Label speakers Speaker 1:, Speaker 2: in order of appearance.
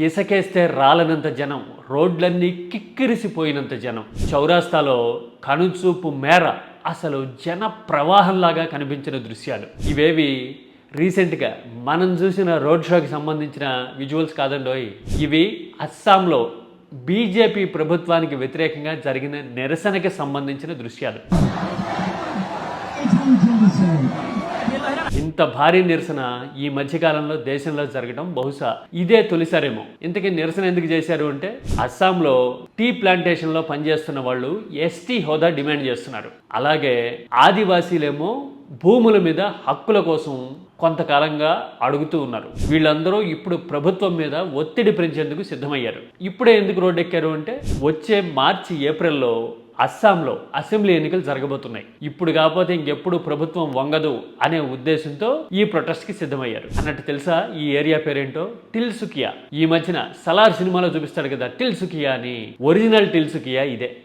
Speaker 1: ఇసకేస్తే రాలనంత జనం రోడ్లన్నీ కిక్కిరిసిపోయినంత జనం. చౌరాస్తాలో కనుచూపు మేర అసలు జన ప్రవాహంలాగా కనిపించిన దృశ్యాలు. ఇవేవి రీసెంట్గా మనం చూసిన రోడ్ షోకి సంబంధించిన విజువల్స్ కాదండోయ్ ఇవి అస్సాంలో బీజేపీ ప్రభుత్వానికి వ్యతిరేకంగా జరిగిన నిరసనకి సంబంధించిన దృశ్యాలు. ఇంత భారీ నిరసన ఈ మధ్యకాలంలో దేశంలో జరగడం బహుశా ఇదే తొలిసారేమో. ఇంతకీ నిరసన ఎందుకు చేశారు అంటే అస్సాంలో టీ ప్లాంటేషన్లో పనిచేస్తున్న వాళ్ళు ఎస్టీ హోదా డిమాండ్ చేస్తున్నారు. అలాగే ఆదివాసీలేమో భూముల మీద హక్కుల కోసం కొంతకాలంగా అడుగుతూ ఉన్నారు. వీళ్ళందరూ ఇప్పుడు ప్రభుత్వం మీద ఒత్తిడి పెంచేందుకు సిద్ధమయ్యారు. ఇప్పుడే ఎందుకు రోడ్డెక్కారు అంటే వచ్చే మార్చి ఏప్రిల్లో అస్సాంలో అసెంబ్లీ ఎన్నికలు జరగబోతున్నాయి. ఇప్పుడు కాకపోతే ఇంకెప్పుడు ప్రభుత్వం వంగదు అనే ఉద్దేశంతో ఈ ప్రొటెస్ట్కి సిద్ధమయ్యారు. అన్నట్టు తెలుసా? ఈ ఏరియా పేరేంటో? టిల్సుకియా ఈ మధ్యన సలార్ సినిమాలో చూపిస్తాడు కదా టిల్సుకియా అని. ఒరిజినల్ టిల్సుకియా ఇదే.